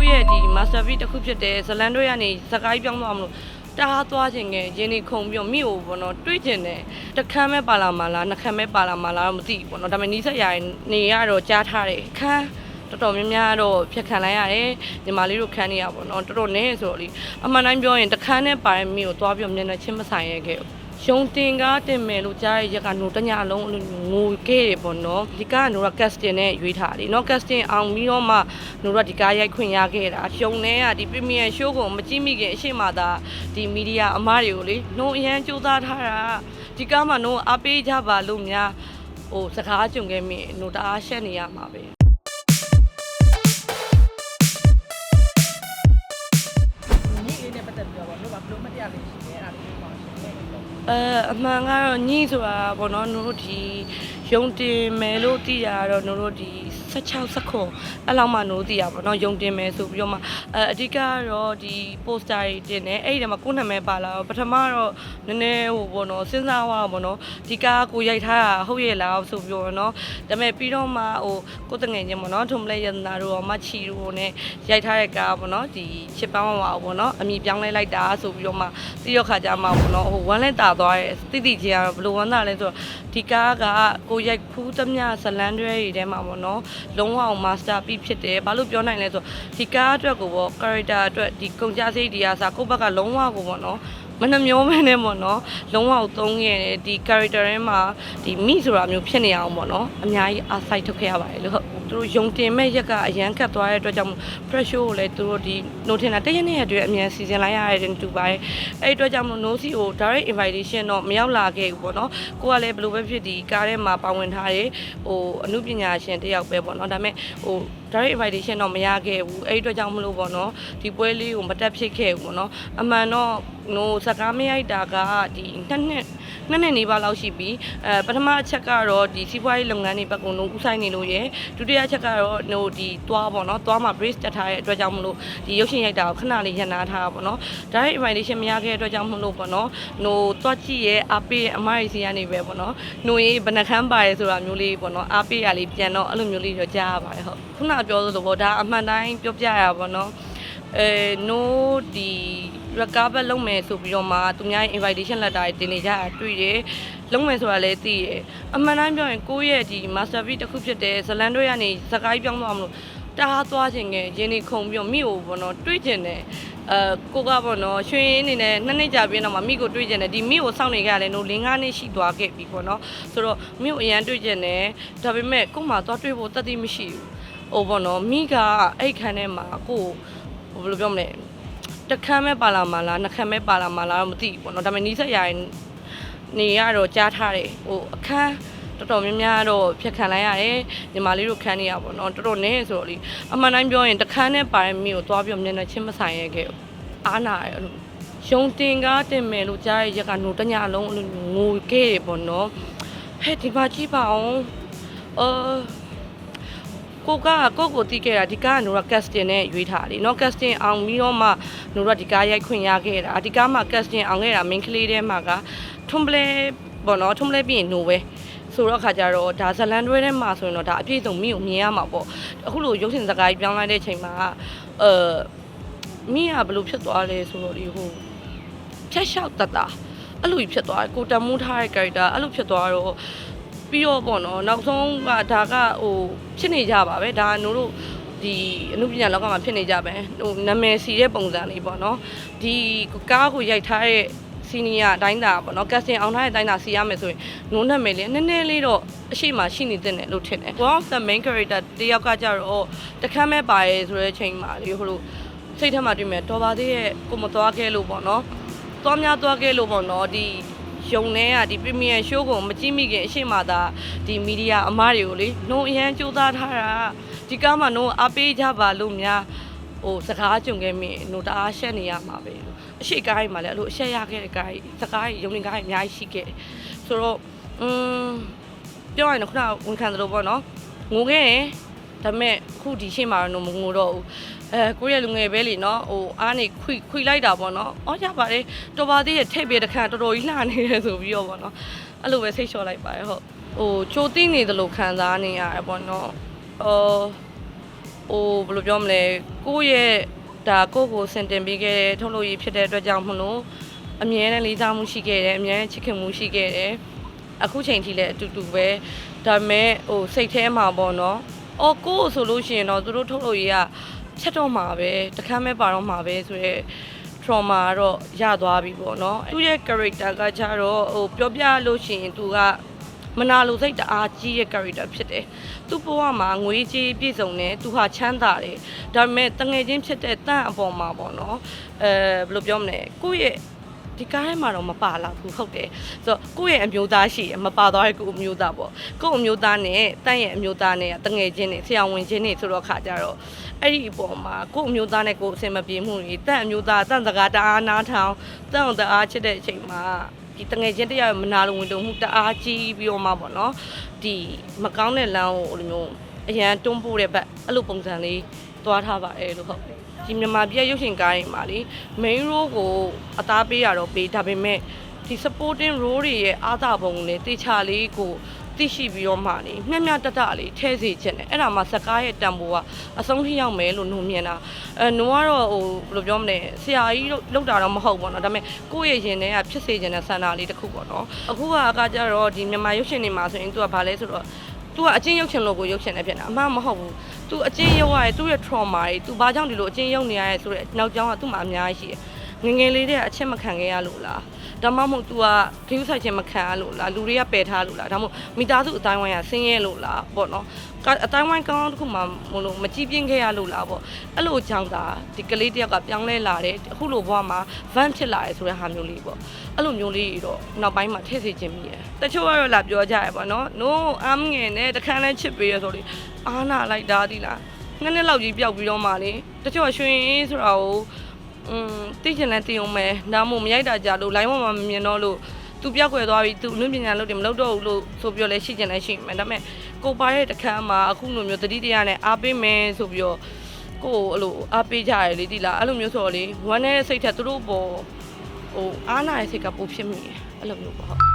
ကိုယ့်ရဲ့ဒီ master piece တစ်ခုဖြစ်တဲ့ဇလန်တွေကနေစကိုင်းပြောင်းသွားမလို့တားသွားခြင်းငယ်ရင်းနေခုံပြီးတော့မိကိုပေါ့နော်တွေးကျင်တယ်တစ်ခမ်းပဲပါလာမှာလားနှစ်ခမ်းပဲပါလာမှာလားတော့မသိဘူးပေါ့နော်ဒါပေမဲ့နီးစက်ရရင်နေရတော့ကြားထားတယ်ခမ်းတော်တော်များများတော့ဖြတ်ခံလိုက်ရတယ်ညီမလေးတို့ခန်းနေရပါတော့တော်တော်နည်းဆိုတော့လေအမှန်တိုင်းပြောရင်တခန်းနဲ့ပါတဲ့မိကိုသွားပြီးတော့မျက်နှာချင်းမဆိုင်ရခဲ့ဘူး ရုံတင်ကားတင်မယ်လို့ကြားရရက်ကနိုတညလုံးအဲ့လိုငိုခဲ့တယ်ပေါ့နော်ဒီကားကနိုကကတ်စတင်နဲ့ရွေးထားတယ်နော်ကတ်စတင်အောင်ပြီးတော့မှနိုကဒီကားရိုက်ခွင့်ရခဲ့တာရှုံနေကဒီပရီမီယံရှိုးကိုမကြည့်မိခင်အရှိမသာဒီမီဒီယာအမားတွေကိုလေနိုအရန်စူးစမ်းထားတာဒီကားမှာနိုအားပေးကြပါလို့များဟိုစကားကြုံခဲ့မိနိုတအားရှက်နေရမှာပဲ အဲအမှန်ကတော့ညိဆိုတာပေါ့နော်တို့ဒီ ယုံတင်မယ်လို့သိရတော့တို့ဒီ16စက္ခုအဲ့လောက်မှတို့သိရပါတော့ယုံတင်မယ်ဆိုပြီးတော့မှအဲအဓိကကတော့ဒီ poster တွေတင်တယ်အဲ့ဒီထဲမှာကိုယ်နာမည်ပါလာတော့ပထမတော့နည်းနည်းဟိုပေါ့နော်စဉ်းစားသွားတော့ပေါ့နော်ဒီကားကိုရိုက်ထားတာဟုတ်ရဲ့လားဆိုပြီးတော့နော်ဒါပေမဲ့ပြီးတော့မှဟိုကိုယ်တငယ်ချင်းပေါ့နော်ထုံမလဲရတနာတို့ရောမချီတို့ရော ਨੇ ရိုက်ထားတဲ့ကားပေါ့နော်ဒီချစ်ပန်းဝဝပေါ့နော်အမိပြောင်းလဲလိုက်တာဆိုပြီးတော့မှသိရခါကြမှာပေါ့နော်ဟိုဝမ်းလဲတာသွားရဲ့တိတိချင်းကတော့ဘယ်လိုဝမ်းသာလဲဆိုတော့ဒီကားကကိုရိုက်ဖူးသမျှဇလန်တွေတွေထဲမှာပေါ့နော်လုံးဝအောင် master piece ဖြစ်တယ်ဘာလို့ပြောနိုင်လဲဆိုတော့ဒီကားအတွက်ကိုပေါ့ character အတွက်ဒီကုန်ကြစိတ်ဒီအားစားကိုယ့်ဘက်ကလုံးဝကိုပေါ့နော်မနှမျောမနဲ့ပေါ့နော်လုံးဝသုံးခဲ့တယ်ဒီ character ထဲမှာဒီမိဆိုတာမျိုးဖြစ်နေအောင်ပေါ့နော်အများကြီးအားစိုက်ထုတ်ခဲ့ရပါတယ်လို့ဟုတ် သူတို့ယုံတင်မဲ့ရက်ကအရန်ကတ်သွားတဲ့အတွက်ကြောင့် pressure ကိုလည်းသူတို့ဒီ note ထင်တာတရက်နဲ့ရက်တွေအမြန်စီစဉ်လိုက်ရတယ်တူပါတယ်အဲ့ဒီအတွက်ကြောင့်မလို့ no see ကို direct invitation တော့မရောက်လာခဲ့ဘူးပေါ့နော်ကိုကလည်းဘယ်လိုပဲဖြစ်ဒီကားထဲမှာပါဝင်ထားတယ်ဟိုအမှုပညာရှင်တယောက်ပဲပေါ့နော်ဒါပေမဲ့ဟို direct invitation တော့မရခဲ့ဘူးအဲ့ဒီအတွက်ကြောင့်မလို့ပေါ့နော်ဒီပွဲလေးကိုမတက်ဖြစ်ခဲ့ဘူးပေါ့နော်အမှန်တော့ဟိုစကားမရိုက်တာကဒီနှစ်နှစ်နှစ်နှစ်နေပါလောက်ရှိပြီအဲပထမအချက်ကတော့ဒီစီးပွားရေးလုပ်ငန်းတွေဘက်ကလုံးဥဆိုင်နေလို့ရယ်ဒုတိယအချက်ကတော့ဟိုဒီသွားပေါ့နော်သွားမှာ brace တက်ထားတဲ့အတွက်ကြောင့်မလို့ဒီရုပ်ရှင်ရိုက်တာကိုခဏလေးရန်နာထားတာပေါ့နော် direct invitation မရခဲ့တဲ့အတွက်ကြောင့်မလို့ပေါ့နော်ဟိုသွားကြည့်ရဲ့အားပေးရဲ့အမရီစီကနေပဲပေါ့နော်ဟိုရေးဘယ်နှခမ်းပါတယ်ဆိုတာမျိုးလေးပေါ့နော်အားပေးရလေးပြန်တော့အဲ့လိုမျိုးလေးတော့ကြားရပါတယ်ဟုတ်ခုနပြောသလိုပေါ့ဒါအမှန်တိုင်းပြောပြရပါတော့အဲ no ဒီ recover လုပ်မယ်ဆိုပြီးတော့မှသူများရဲ့ invitation letter တွေတင်နေကြတာတွေ့တယ်လုပ်မယ်ဆိုတာလည်းသိတယ်အမှန်တိုင်းပြောရင်ကိုယ့်ရဲ့ဒီ master piece တစ်ခုဖြစ်တဲ့ဇလန်တွေကနေစကိုင်းပြောင်းသွားမလို့တားသွားခြင်းငယ်ရင်းနေခုံပြီးတော့မိကိုပေါ့နော်တွေးကျင်တယ်အဲကိုကပေါ့နော်ရွှေအနေနဲ့နှစ်နှစ်ကြာပြင်းတော့မှမိကိုတွေးကျင်တယ်ဒီမိကိုစောင့်နေကြရတယ်လို့၄၅နှစ်ရှိသွားခဲ့ပြီပေါ့နော်ဆိုတော့မိကိုအရန်တွေးကျင်တယ်ဒါပေမဲ့ကို့မှာသွားတွေးဖို့တတ်သိမရှိဘူး ဟိုပေါ့နော်မိကအဲ့ခန်းထဲမှာကိုဟိုဘယ်လိုပြောမလဲတစ်ခမ်းပဲပါလာမှာလားနှစ်ခမ်းပဲပါလာမှာလားတော့မသိဘူးပေါ့နော်ဒါပေမဲ့နီးစက်ရရင်နေရတော့ကြားထားတယ်ဟိုအခန်းတော်တော်များများတော့ဖြတ်ခံလိုက်ရတယ်ညီမလေးတို့ခန်းနေရပါတော့တော်တော်နည်းဆိုတော့လေအမှန်တိုင်းပြောရင်တစ်ခမ်းနဲ့ပါတဲ့မိကိုသွားပြီးတော့မျက်နှာချင်းမဆိုင်ရခဲ့ဘူးအားနာတယ်အဲ့လိုရုံတင်ကားတင်မယ်လို့ကြားရရက်ကနိုတညလုံးအဲ့လိုငိုခဲ့တယ်ပေါ့နော်ဟဲ့ဒီမှာကြည့်ပါအောင်အာ ကိုကကိုကိုတီးခဲ့တာဒီကားကနိုရာကတ်စတင်နဲ့ရွေးထားတယ်နော်ကတ်စတင်အောင်ပြီးတော့မှနိုရာဒီကားရိုက်ခွင့်ရခဲ့တာဒီကားမှာကတ်စတင်အောင်ခဲ့တာမင်းကလေးထဲမှာကထွန်ပလဲပေါ့နော်ထွန်ပလဲပြီးရင်နိုပဲဆိုတော့ခါကြတော့ဒါဇလန်တွဲထဲမှာဆိုရင်တော့ဒါအပြည့်စုံမိကိုမြင်ရမှာပေါ့အခုလိုရုပ်ရှင်စကားကြီးပြောင်းလိုက်တဲ့အချိန်မှာအဲမိကဘယ်လိုဖြစ်သွားလဲဆိုတော့ဒီဟိုဖြတ်လျှောက်တတ်တာအဲ့လိုဖြစ်သွားကိုတမိုးထားတဲ့ character အဲ့လိုဖြစ်သွားတော့ ပြီးတော့ပေါ့နော်နောက်ဆုံးကဒါကဟိုဖြစ်နေကြပါပဲဒါကနို့တို့ဒီအမှုပညာလောကမှာဖြစ်နေကြပဲဟိုနာမည်စီတဲ့ပုံစံလေးပေါ့နော်ဒီကားကိုရိုက်ထားတဲ့စီနီယာအတိုင်းတာပေါ့နော်ကတ်စတင်အောင်ထားတဲ့အတိုင်းတာစီရမယ်ဆိုရင်နိုးနာမည်လေးနည်းနည်းလေးတော့အရှိမှရှိနေတဲ့တယ်လို့ထင်တယ် one of the main character တယောက်ကကြတော့တခမ်းမဲ့ပါရဲဆိုတဲ့အချိန်မှာလေဟိုလိုစိတ်ထဲမှာတွေ့မယ်တော်ပါသေးရဲ့ကိုမသွားခဲ့လို့ပေါ့နော်သွားများသွားခဲ့လို့ပေါ့နော်ဒီ ရုံထဲကဒီ premium show ကိုမကြည့်မိခင်အရှိမသာဒီမီဒီယာအမားတွေကိုလေနှုံအရန်စူးစမ်းထားတာဒီကားမှာနှုံအားပေးကြပါလို့များဟိုစကားကြုံခဲ့မိနှုံတအားရှက်နေရမှာပဲအရှိကားကြီးမှာလည်းအဲ့လိုအရှက်ရခဲ့တဲ့ကားကြီးစကားကြီးရုံနေကားကြီးအများကြီးရှိခဲ့တယ်ဆိုတော့อืมပြောရရင်တော့ခုနကဝန်ခံသလိုပေါ့နော်ငိုခဲ့တယ်ဒါပေမဲ့အခုဒီရှေ့မှာတော့မငိုတော့ဘူး အဲကိုရီးယားလူငယ်ပဲလေနော်ဟိုအားနေခွိခွိလိုက်တာပေါ့နော်အော်ရပါတယ်တော်ပါသေးရဲ့ထိပ်ပေးတခါတော်တော်ကြီးလှနေတယ်ဆိုပြီးတော့ပေါ့နော်အဲ့လိုပဲစိတ်လျှော့လိုက်ပါတယ်ဟုတ်ဟိုချိုးသိနေတယ်လို့ခံစားနေရတယ်ပေါ့နော်အော်ဟိုဘယ်လိုပြောမလဲကိုယ့်ရဲ့ဒါကိုယ့်ကိုစင်တင်ပေးခဲ့တဲ့ထုတ်လို့ရဖြစ်တဲ့အတွက်ကြောင့်မလို့အမြဲတမ်းလေးစားမှုရှိခဲ့တယ်အမြဲတမ်းချစ်ခင်မှုရှိခဲ့တယ်အခုချိန်ထိလည်းအတူတူပဲဒါပေမဲ့ဟိုစိတ်ထဲမှာပေါ့နော်အော်ကိုယ့်ဆိုလို့ရှိရင်တော့သူတို့ထုတ်လို့ရက ချက်တော့မှာပဲတခမ်းမဲ့ပါတော့မှာပဲဆိုရဲ trauma ကတော့ရသွားပြီပေါ့နော်သူ့ရဲ့ character ကကြတော့ဟိုပြောပြလို့ရှိရင်သူကမနာလိုစိတ်တအားကြီးရဲ့ character ဖြစ်တယ်သူ့ဘဝမှာငွေကြေးပြည့်စုံတယ်သူဟာချမ်းသာတယ်ဒါပေမဲ့တငယ်ချင်းဖြစ်တဲ့တန့်အပေါ်မှာပေါ့နော်အဲဘယ်လိုပြောမလဲကိုယ့်ရဲ့ ဒီကားထဲမှာတော့မပါလာဘူးဟုတ်တယ်ဆိုတော့ကိုယ့်ရဲ့အမျိုးသားရှိတယ်မပါသွားတဲ့ကိုယ့်အမျိုးသားပေါ့ကိုယ့်အမျိုးသားနဲ့တန့်ရဲ့အမျိုးသားနဲ့တငယ်ချင်းနဲ့ဆရာဝန်ချင်းနဲ့ဆိုတော့ခါကြတော့အဲ့ဒီအပေါ်မှာကိုယ့်အမျိုးသားနဲ့ကိုယ်အဆင်မပြေမှုတွေတန့်အမျိုးသားတန့်စကားတအားနားထောင်တန့်အောင်တအားချစ်တဲ့အချိန်မှာဒီတငယ်ချင်းတရားမနာလိုဝင်တုံမှုတအားကြီးပြီးတော့မှပေါ့နော်ဒီမကောင်းတဲ့လမ်းကိုအဲ့လိုမျိုးအရန်တွန်းပို့တဲ့ဘက်အဲ့လိုပုံစံလေးသွားထားပါတယ်လို့ဟုတ် ဒီမြန်မာပြည်ရုပ်ရှင်ကားတွေမှာလေ main role ကိုအသားပေးရတော့ပေးဒါပေမဲ့ဒီ supporting role တွေရဲ့အားသာပုံနဲ့တေချာလေးကိုသိရှိပြီးတော့မှလေမျက်မျက်တတလေးထဲစေခြင်းနဲ့အဲ့ဒါမှစကားရဲ့တန်ဖိုးကအဆုံးထိရောက်မယ်လို့နှုံမြင်တာအဲနှုံကတော့ဟိုဘယ်လိုပြောမလဲဆရာကြီးလို့လောက်တာတော့မဟုတ်ဘူးเนาะဒါပေမဲ့ကိုယ့်ရဲ့ရင်ထဲကဖြစ်စေခြင်းတဲ့ဆန္ဒလေးတစ်ခုပေါ့နော်အခုကအကကြတော့ဒီမြန်မာရုပ်ရှင်တွေမှာဆိုရင်သူကဘာလဲဆိုတော့ သူကအချင်းရုပ်ချင်လို့ကိုရုပ်ချင်နေဖြစ်တာအမှန်မဟုတ်ဘူးသူအချင်းရုပ်ရတယ်သူ့ရဲ့ trauma တွေသူဘာကြောင့်ဒီလိုအချင်းရုပ်နေရရဲဆိုတဲ့နောက်ကြောင်းကသူ့မှာအများကြီးရှိတယ် ငယ်ငယ်လေးတည်းကအချက်မခံခဲ့ရလို့လားဒါမှမဟုတ် तू ကခင်းဆိုင်ခြင်းမခံရလို့လားလူတွေကပယ်ထားလို့လားဒါမှမဟုတ်မိသားစုအတိုင်းဝိုင်းကဆင်းရဲလို့လားပေါ့နော်ကအတိုင်းဝိုင်းကောင်းတစ်ခုမှမလို့မကြည့်ပြင်းခဲ့ရလို့လားပေါ့အဲ့လိုကြောင့်သာဒီကလေးတယောက်ကပြောင်းလဲလာတယ်အခုလိုဘဝမှာ van ဖြစ်လာတယ်ဆိုတဲ့ဟာမျိုးလေးပေါ့အဲ့လိုမျိုးလေးတော့နောက်ပိုင်းမှာထည့်စေခြင်းမိတယ်တချို့ကတော့လာပြောကြရပေါ့နော် no အမ်းငယ်နဲ့တခန်းလဲချစ်ပေးရဆိုလေအားနာလိုက်တာဒီလားငနေ့လောက်ကြီးပျောက်ပြီးတော့မှလေတချို့ကရွှင်ဆိုတာကို อืมသိချင်လဲသိအောင်မယ်ဒါမှမဟုတ်မရိုက်တာကြလို့ line ပေါ်မှာမမြင်တော့လို့သူပြောက်ွယ်သွားပြီသူအနုပညာလုပ်တယ်မလုပ်တော့ဘူးလို့ဆိုပြီးတော့လည်းရှိချင်လဲရှိမယ်ဒါပေမဲ့ကိုပါတဲ့တခန်းမှာအခုလိုမျိုးတတိတရားနဲ့အားပေးမယ်ဆိုပြီးတော့ကိုယ်အဲ့လိုအားပေးကြရလေဒီလားအဲ့လိုမျိုးဆိုတော့လေဝမ်းနေတဲ့စိတ်ထက်သူတို့ပေါ်ဟိုအားနာရဲ့စိတ်ကပိုဖြစ်မိတယ်အဲ့လိုမျိုးပေါ့ဟုတ်